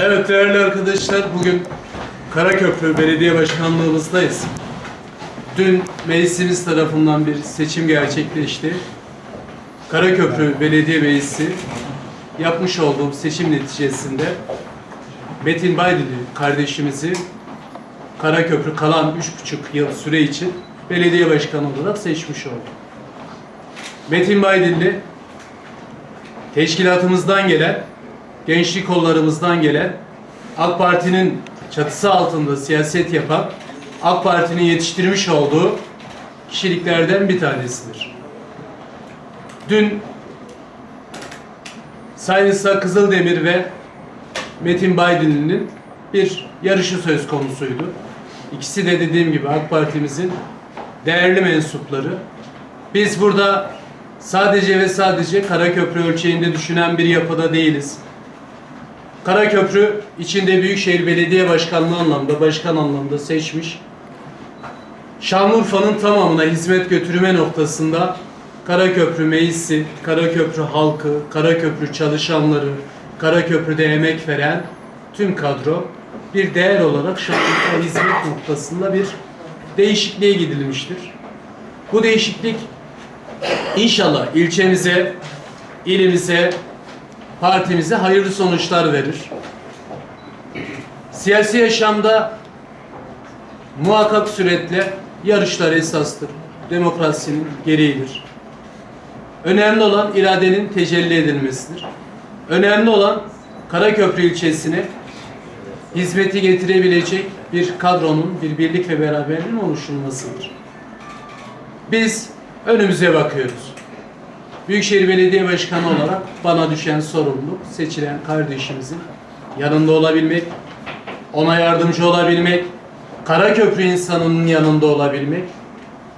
Evet değerli arkadaşlar bugün Karaköprü Belediye Başkanlığımızdayız. Dün meclisimiz tarafından bir seçim gerçekleşti. Karaköprü Belediye Meclisi yapmış olduğum seçim neticesinde Metin Baydili kardeşimizi Karaköprü kalan üç buçuk yıl süre için belediye başkanı olarak seçmiş oldu. Metin Baydilli teşkilatımızdan gelen gençlik kollarımızdan gelen AK Parti'nin çatısı altında siyaset yapan AK Parti'nin yetiştirmiş olduğu kişiliklerden bir tanesidir. Dün Sayın İsa Kızıldemir ve Metin Baydinli'nin bir yarışı söz konusuydu. İkisi de dediğim gibi AK Parti'mizin değerli mensupları. Biz burada sadece ve sadece Karaköprü ölçeğinde düşünen bir yapıda değiliz. Karaköprü içinde Büyükşehir Belediye Başkanlığı anlamda, başkan anlamda seçmiş. Şanlıurfa'nın tamamına hizmet götürme noktasında Karaköprü meclisi, Karaköprü halkı, Karaköprü çalışanları, Karaköprü'de emek veren tüm kadro bir değer olarak Şanlıurfa hizmet noktasında bir değişikliğe gidilmiştir. Bu değişiklik inşallah ilçemize, ilimize, partimize hayırlı sonuçlar verir. Siyasi yaşamda muhakkak suretle yarışlar esastır. Demokrasinin gereğidir. Önemli olan iradenin tecelli edilmesidir. Önemli olan Karaköprü ilçesine hizmeti getirebilecek bir kadronun, bir birlik ve beraberliğin oluşturulmasıdır. Biz önümüze bakıyoruz. Büyükşehir Belediye Başkanı olarak bana düşen sorumluluk seçilen kardeşimizin yanında olabilmek, ona yardımcı olabilmek, Karaköprü insanının yanında olabilmek,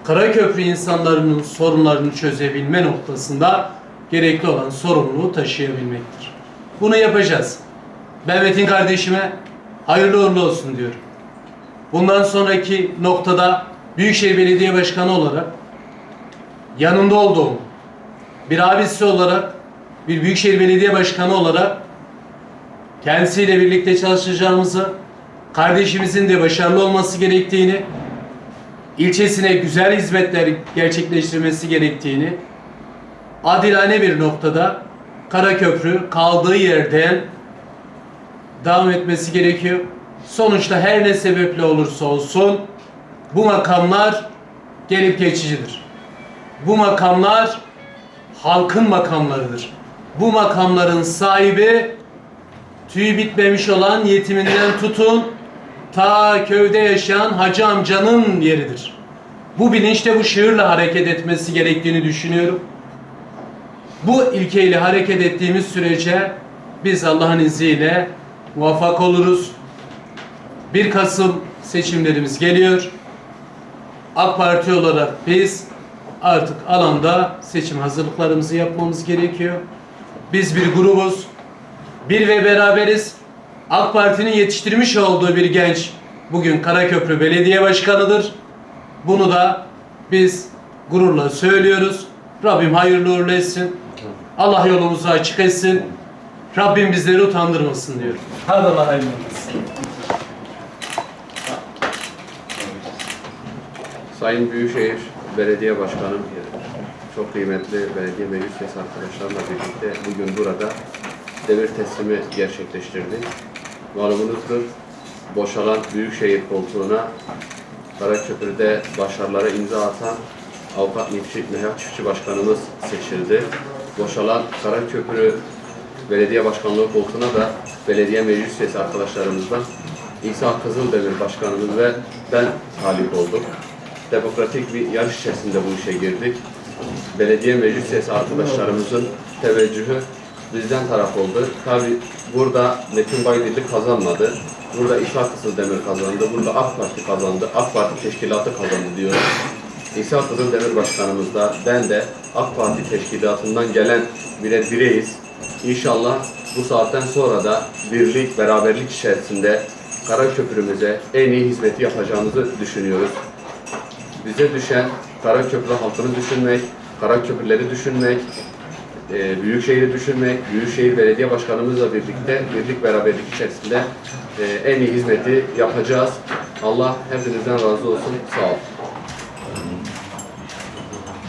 Karaköprü insanlarının sorunlarını çözebilme noktasında gerekli olan sorumluluğu taşıyabilmektir. Bunu yapacağız. Ben Metin kardeşime hayırlı uğurlu olsun diyorum. Bundan sonraki noktada Büyükşehir Belediye Başkanı olarak yanında olduğum, bir abisi olarak, bir Büyükşehir Belediye Başkanı olarak kendisiyle birlikte çalışacağımızı, kardeşimizin de başarılı olması gerektiğini, ilçesine güzel hizmetler gerçekleştirmesi gerektiğini, adilane bir noktada Karaköprü kaldığı yerden devam etmesi gerekiyor. Sonuçta her ne sebeple olursa olsun bu makamlar gelip geçicidir. Bu makamlar halkın makamlarıdır. Bu makamların sahibi tüyü bitmemiş olan yetiminden tutun ta köyde yaşayan hacı amcanın yeridir. Bu bilinçle bu şiirle hareket etmesi gerektiğini düşünüyorum. Bu ilkeyle hareket ettiğimiz sürece biz Allah'ın izniyle muvaffak oluruz. 1 Kasım seçimlerimiz geliyor. AK Parti olarak biz artık alanda seçim hazırlıklarımızı yapmamız gerekiyor. Biz bir grubuz. Bir ve beraberiz. AK Parti'nin yetiştirmiş olduğu bir genç bugün Karaköprü Belediye Başkanı'dır. Bunu da biz gururla söylüyoruz. Rabbim hayırlı uğurlu etsin. Allah yolumuzu açık etsin. Rabbim bizleri utandırmasın diyor. Hadi Allah hayırlı olsun. Sayın Büyükşehir Belediye Başkanım, çok kıymetli belediye meclis üyesi arkadaşlarımla birlikte bugün burada devir teslimi gerçekleştirdik. Malumunuzdur, boşalan Büyükşehir koltuğuna Karaköprü'de başarılara imza atan Avukat Nefçi, Nehat Çiftçi Başkanımız seçildi. Boşalan Karaköprü Belediye Başkanlığı koltuğuna da belediye meclis üyesi arkadaşlarımızdan İsa Kızıldemir Başkanımız ve ben talip olduk. Demokratik bir yarış içerisinde bu işe girdik. Belediye meclis üyesi arkadaşlarımızın teveccühü bizden taraf oldu. Tabi burada Metin Baydilli kazanmadı. Burada İsa Kızıldemir kazandı. Burada AK Parti kazandı. AK Parti teşkilatı kazandı diyorum. İsa Kızıldemir Başkanımız da ben de AK Parti teşkilatından gelen birer bireyiz. İnşallah bu saatten sonra da birlik, beraberlik içerisinde Karaköprümüze en iyi hizmeti yapacağımızı düşünüyoruz. Bize düşen Karaköprü halkını düşünmek, Karaköprüleri düşünmek, e, Büyükşehir'i düşünmek, Büyükşehir Belediye Başkanımızla birlikte birlik beraberlik içerisinde e, en iyi hizmeti yapacağız. Allah hepinizden razı olsun. Sağ olun.